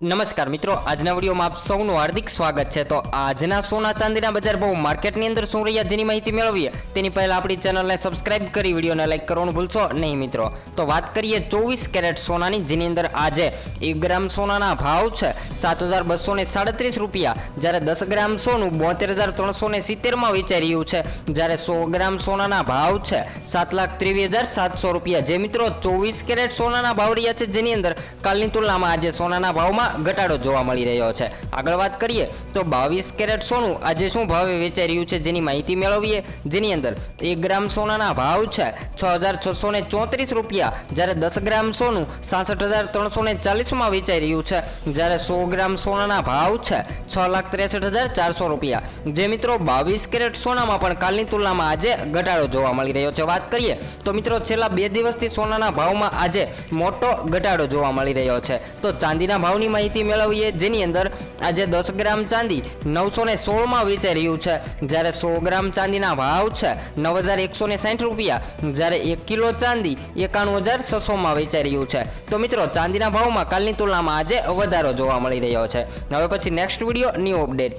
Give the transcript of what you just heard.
નમસ્કાર મિત્રો, આજના વિડીયોમાં આપ સૌનું હાર્દિક સ્વાગત છે. તો આજના સોના ચાંદીના બજાર ભાવ માર્કેટની અંદર શું રહ્યા જેની માહિતી મેળવીએ, તેની પહેલાં આપણી ચેનલને સબસ્ક્રાઇબ કરી, વિડીયોને લાઇક કરવાનું ભૂલશો નહીં મિત્રો. તો વાત કરીએ ચોવીસ કેરેટ સોનાની, જેની અંદર આજે એક ગ્રામ સોનાના ભાવ છે સાત હજાર બસો સાડત્રીસ રૂપિયા. જ્યારે દસ ગ્રામ સોનું બોતેર હજાર ત્રણસો ને સિત્તેરમાં વેચાઈ રહ્યું છે. જ્યારે સો ગ્રામ સોનાના ભાવ છે સાત લાખ ત્રેવીસ હજાર સાતસો રૂપિયા. જે મિત્રો ચોવીસ કેરેટ સોનાના ભાવ રહ્યા છે, જેની અંદર કાલની તુલનામાં આજે સોનાના ભાવમાં ઘટાડો જોવા મળી રહ્યો છે. આગળ વાત કરીએ તો બાવીસ કેરેટ સોનું આજે શું ભાવે વેચાઈ રહ્યું છે જેની માહિતી મેળવીએ? જેની અંદર એક ગ્રામ સોનાના ભાવ છે છ હજાર છસો ને ચોત્રીસ રૂપિયા. જ્યારે દસ ગ્રામ સોનું સાસઠ હજાર ત્રણસો ને ચાલીસમાં વેચાઈ રહ્યું છે. જ્યારે સો ગ્રામ સોનાના ભાવ છે છ લાખ ત્રેસઠ હજાર ચારસો રૂપિયા. જે મિત્રો બાવીસ કેરેટ સોનામાં પણ કાલની તુલનામાં આજે ઘટાડો જોવા મળી રહ્યો છે. વાત કરીએ તો મિત્રો છેલ્લા બે દિવસથી સોનાના ભાવમાં આજે મોટો ઘટાડો જોવા મળી રહ્યો છે. તો ચાંદીના ભાવની માહિતી મેળવીએ, જેની અંદર આજે દસ ગ્રામ ચાંદી નવસો ને સોળમાં વેચાઈ રહ્યું છે. જ્યારે સો ગ્રામ ચાંદીના ભાવ છે નવ હજાર એકસો ને સાઠ રૂપિયા. જ્યારે એક કિલો ચાંદી એકાણું હજાર છસોમાં વેચાઈ રહ્યું છે. તો મિત્રો, ચાંદીના ભાવમાં કાલની તુલનામાં આજે વધારો જોવા મળી રહ્યો છે. હવે પછી નેક્સ્ટ વીડિયો ન્યૂ અપડેટ